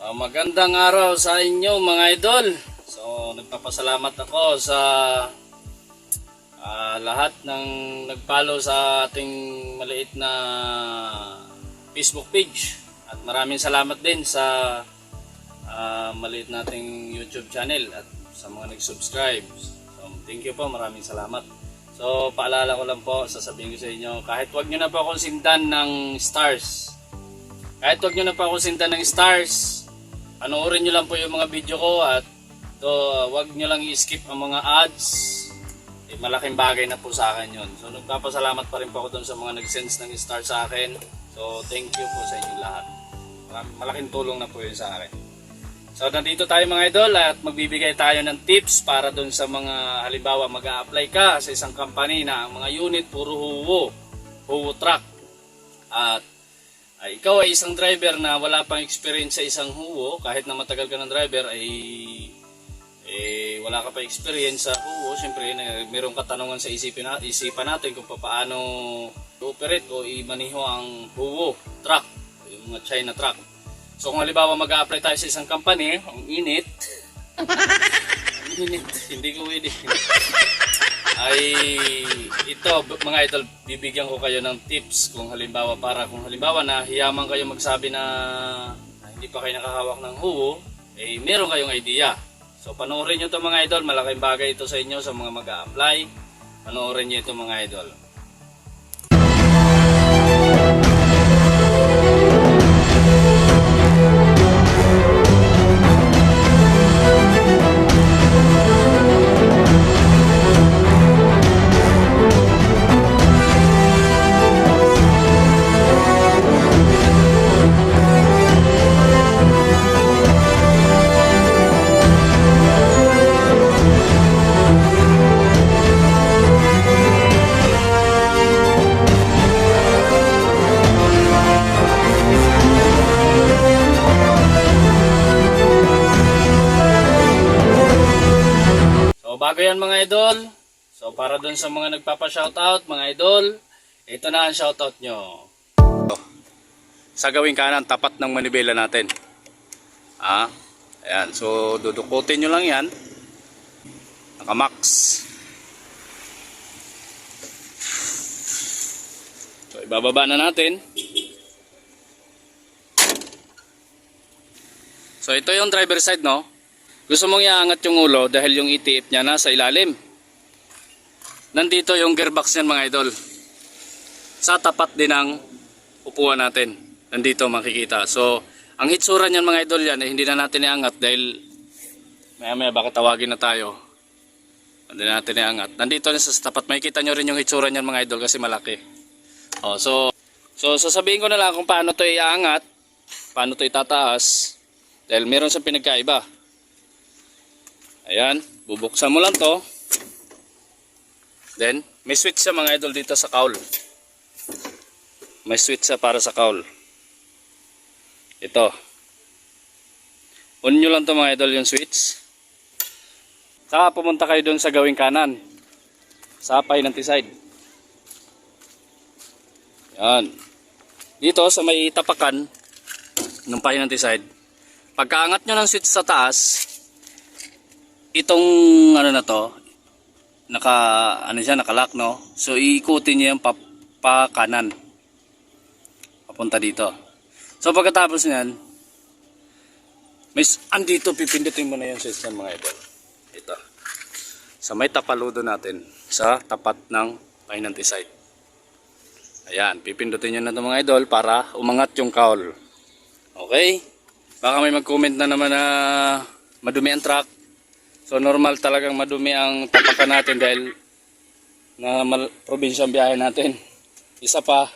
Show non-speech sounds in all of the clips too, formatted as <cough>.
Ah, magandang araw sa inyo mga idol. So, nagpapasalamat ako sa ah, lahat ng nag-follow sa ating maliit na Facebook page. At maraming salamat din sa ah, maliit nating YouTube channel at sa mga nag-subscribe. So, thank you po, maraming salamat. So, paalala ko lang po, sasabihin ko sa inyo, kahit wag nyo na po akong sindan ng stars, kahit wag nyo na po akong sindan ng stars, panoorin nyo lang po yung mga video ko at to, wag nyo lang i-skip ang mga ads. Eh, malaking bagay na po sa akin yun. So, nagpapasalamat pa rin po ako dun sa mga nag-sense ng star sa akin. So, thank you po sa inyong lahat. Malaking tulong na po yun sa akin. So nandito tayo mga idol at magbibigay tayo ng tips para dun sa mga halimbawa mag apply ka sa isang company na ang mga unit puro huwo, huwo truck. At ay, ikaw ay isang driver na wala pang experience sa isang huwo, kahit na matagal ka ng driver ay eh, wala ka pa experience sa huwo, siyempre na, mayroong katanungan sa isipin na, isipan natin kung paano operate o i-maniho ang huwo truck, yung mga China truck. So kung halimbawa mag-apply tayo sa isang company, ang init, <laughs> ang init, hindi ko pwede. Ay ito mga idol, bibigyan ko kayo ng tips kung halimbawa para kung halimbawa na hiyaman kayo magsabi na, na hindi pa kayo nakahawak ng huwo, eh meron kayong idea. So panoorin nyo ito mga idol, malaking bagay ito sa inyo sa mga mag-a-apply. Panoorin nyo ito mga idol. Bago yan mga idol, so para dun sa mga nagpapa-shoutout mga idol, ito na ang shoutout nyo. Sa gawing kanan, tapat ng manibela natin. Ah, ayan. So dudukutin nyo lang yan. Naka-max. So ibababa na natin. So ito yung driver side no. Gusto mong iangat yung ulo dahil yung itiip niya nasa ilalim. Nandito yung gearbox niyan mga idol. Sa tapat din ng upuan natin. Nandito makikita. So, ang hitsura niyan mga idol yan, eh, hindi na natin iangat dahil maya maya baka tawagin na tayo. Hindi na natin iangat. Nandito na sa tapat. Makikita nyo rin yung hitsura niyan mga idol kasi malaki. Oh, so, so sasabihin ko na lang kung paano to iangat, paano to itataas. Dahil meron sa pinagkaiba. Ayan, bubuksan mo lang to. Then, may switch sa mga idol dito sa cowl. May switch sa para sa cowl. Ito. On nyo lang to mga idol yung switch. Saka pumunta kayo doon sa gawing kanan. Sa pinanty side. Yan. Dito sa may tapakan ng pinanty side. Pagkaangat nyo ng switch sa taas, itong ano na to, naka ano siya, nakalock no. So iikutin niyo yung pa, pa kanan. Papunta dito. So pagkatapos niyan, may andito pipindutin mo na yung ng mga idol. Ito. Sa may tapaludo natin sa tapat ng pinanty side. Ayan, pipindutin nyo na ito mga idol para umangat yung cowl. Okay? Baka may mag-comment na naman na madumi ang truck. So normal talagang madumi ang tapakan natin dahil na probinsya ang biyahe natin. Isa pa,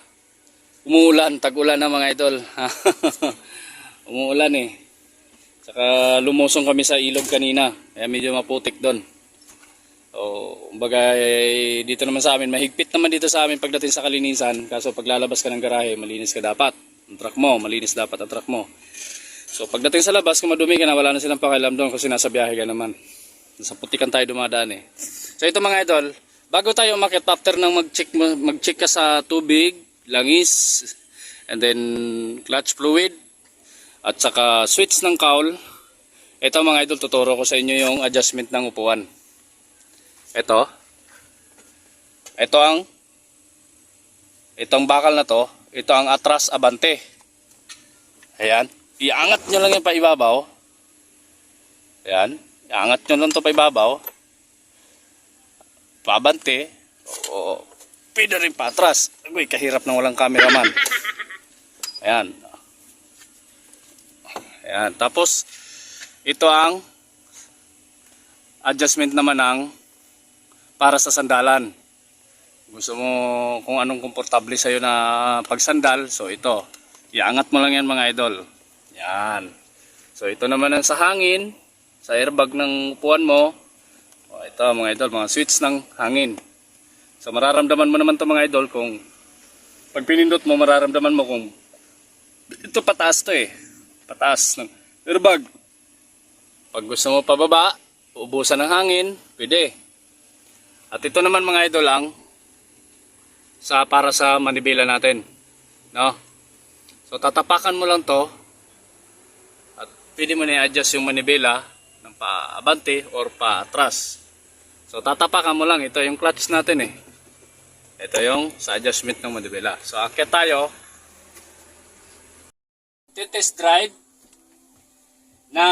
umuulan, tag-ulan na mga idol. <laughs> umuulan eh. Saka lumusong kami sa ilog kanina, kaya medyo maputik doon. O, kumbaga eh, dito naman sa amin, mahigpit naman dito sa amin pagdating sa kalinisan. Kaso paglalabas ka ng garahe, malinis ka dapat. Ang truck mo, malinis dapat ang truck mo. So pagdating sa labas, kung madumi ka na, wala na silang pakialam doon kasi nasa biyahe ka naman. Sa putikan tayo dumadaan eh. So ito mga idol, bago tayo umakyat after nang mag-check, mag-check ka sa tubig, langis, and then clutch fluid, at saka switch ng cowl. Ito mga idol, tuturo ko sa inyo yung adjustment ng upuan. Ito. Ito ang itong bakal na to, ito ang atras abante. Ayan. Iangat nyo lang yung paibabaw. Ayan. Iangat nyo lang to paibabaw. Pabante. O, pwede rin patras. Uy, kahirap ng walang cameraman. Ayan. Ayan. Tapos, ito ang adjustment naman ng para sa sandalan. Gusto mo kung anong komportable sa'yo na pagsandal, so ito. Iangat mo lang yan mga idol. Yan. So ito naman ang sa hangin, sa airbag ng upuan mo. O, ito mga idol, mga switch ng hangin. So mararamdaman mo naman to mga idol kung pag pinindot mo, mararamdaman mo kung ito pataas to eh. Pataas ng airbag. Pag gusto mo pababa, ubusan ng hangin, pwede. At ito naman mga idol lang sa para sa manibela natin. No? So tatapakan mo lang to at pwede mo na i-adjust yung manibela paabante or paatras. So tatapakan mo lang. Ito yung clutch natin eh. Ito yung sa adjustment ng manibela. So akyat tayo. Test drive na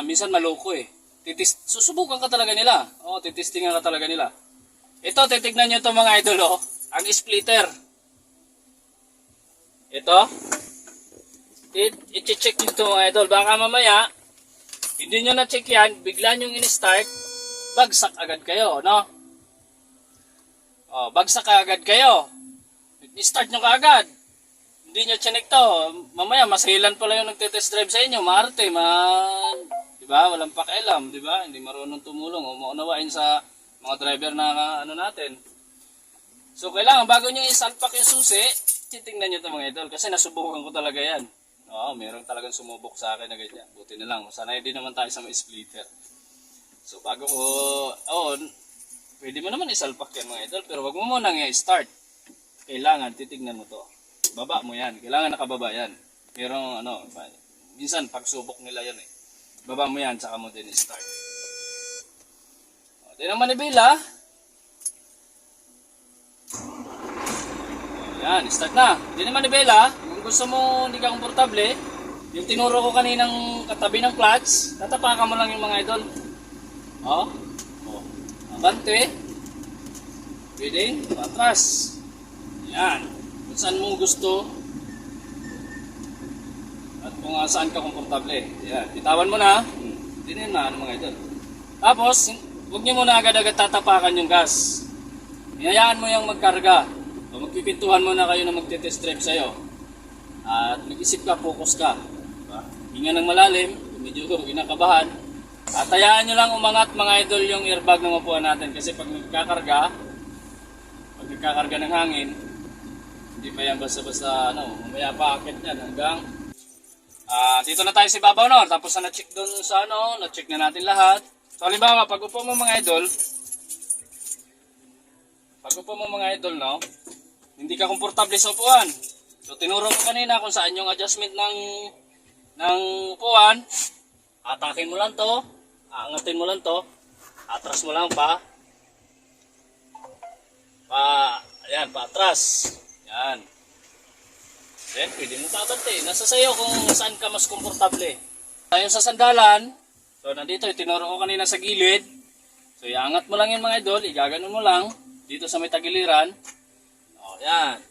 minsan maloko eh. Titis, susubukan ka talaga nila. Oo, titistingan ka talaga nila. Ito, titignan nyo ito mga idol oh. Ang splitter. Ito. I-check nyo mga idol. Baka mamaya, hindi nyo na-check yan, bigla nyo in-start, bagsak agad kayo, no? Oh, bagsak agad kayo. I-start nyo kaagad. Hindi nyo chinek to. Mamaya, masahilan pala yung nagte-test drive sa inyo. Maarte, man. Di ba? Walang pakialam, di ba? Hindi marunong tumulong o maunawain sa mga driver na ano natin. So, kailangan bago nyo isalpak yung susi, titingnan nyo ito mga idol. Kasi nasubukan ko talaga yan. Oo, meron talagang sumubok sa akin na ganyan. Buti na lang. Sanay din naman tayo sa mga splitter. So, bago ko, oh, pwede mo naman isalpak yan mga idol. Pero wag mo muna i-start. Kailangan, titignan mo to. Baba mo yan. Kailangan nakababa yan. Pero ano, minsan pagsubok nila yan eh. Baba mo yan, saka mo din i-start. O, din ang manibela. Yan, start na. Hindi naman ni Bella, kung gusto mo hindi ka komportable, yung tinuro ko kaninang katabi ng clutch, tatapakan mo lang yung mga idol. Oh. Oh. Abante. Pwede. Patras. Yan. Kung saan mo gusto. At kung uh, saan ka komportable. Yan. Bitawan mo na. Hindi na yun na, mga idol. Tapos, huwag niyo muna agad-agad tatapakan yung gas. Hinayaan mo yung magkarga. O magpipintuhan muna kayo na magte-test drive sa'yo. At mag-isip ka, focus ka. Diba? Hinga ng malalim, medyo kinakabahan. At hayaan nyo lang umangat mga idol yung airbag ng upuan natin. Kasi pag nagkakarga, pag nagkakarga ng hangin, hindi pa yan basta-basta, ano, mamaya pa akit yan hanggang Ah, dito na tayo sa ibabaw no. Tapos na na-check doon sa ano, na-check na natin lahat. So halimbawa, pag upo mo mga idol, pag upo mo mga idol, no, hindi ka komportable sa upuan. So tinuro ko kanina kung saan yung adjustment ng ng upuan. Atakin mo lang to, aangatin mo lang to, atras mo lang pa. Pa, ayan, pa atras. Yan. Then, pwede mo babante. Nasa sayo kung saan ka mas komportable. Tayo sa sandalan, so nandito, tinuro ko kanina sa gilid. So, iangat mo lang yung mga idol, igaganon mo lang dito sa may tagiliran. O, yan.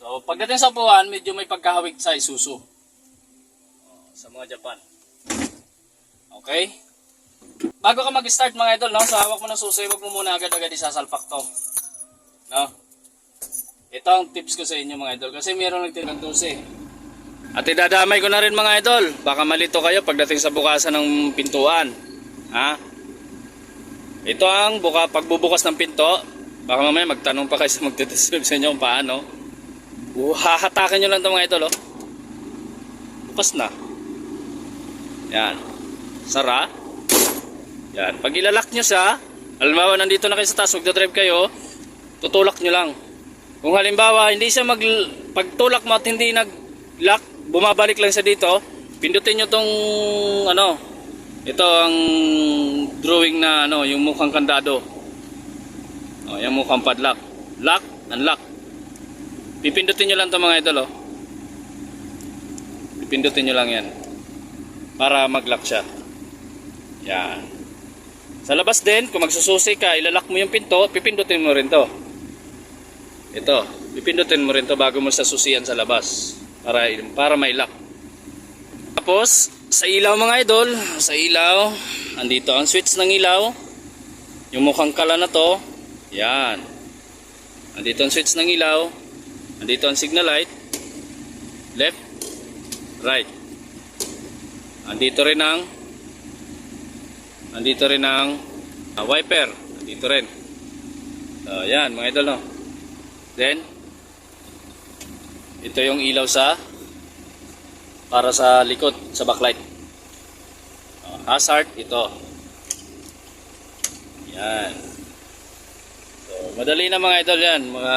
So, pagdating sa upuan, medyo may pagkahawig sa isuso. O, sa mga Japan. Okay? Bago ka mag-start mga idol, no? sa hawak mo ng susi, huwag mo muna agad-agad isasalpak to. No? Ito ang tips ko sa inyo mga idol kasi mayroong nagtinag 12. At idadamay ko na rin mga idol. Baka malito kayo pagdating sa bukasan ng pintuan. Ha? Ito ang buka, pagbubukas ng pinto. Baka mamaya magtanong pa kayo sa magtitescribe sa inyo kung paano. Uh, hahatakin nyo lang ito mga idol. Oh. Bukas na. Yan. Sara. Yan. Pag ilalak nyo siya, halimbawa nandito na kayo sa taas, magdadrive kayo, tutulak nyo lang. Kung halimbawa, hindi siya mag... Pagtulak mo at hindi nag lock, bumabalik lang sa dito. Pindutin nyo tong ano, ito ang drawing na ano, yung mukhang kandado. Oh, yung mukhang padlock. Lock, unlock. Pipindutin nyo lang to mga idol oh. Pipindutin nyo lang yan. Para mag-lock siya. Yan. Sa labas din, kung magsususi ka, ilalak mo yung pinto, pipindutin mo rin to. Ito, pipindutin mo rin to bago mo sa susiyan sa labas. Para, para may lock. Tapos, sa ilaw mga idol, sa ilaw, andito ang switch ng ilaw. Yung mukhang kala na to, yan. Andito ang switch ng ilaw. Andito ang signal light. Left, right. Andito rin ang Andito rin ang ah, wiper. Andito rin. So, yan mga idol no. Then, ito yung ilaw sa para sa likod, sa backlight. Oh, hazard, ito. Yan. Madali na mga idol yan. Mga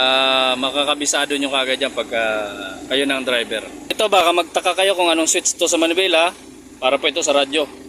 makakabisado nyo kagad yan pagka kayo ng driver. Ito baka magtaka kayo kung anong switch to sa manibela para po ito sa radyo.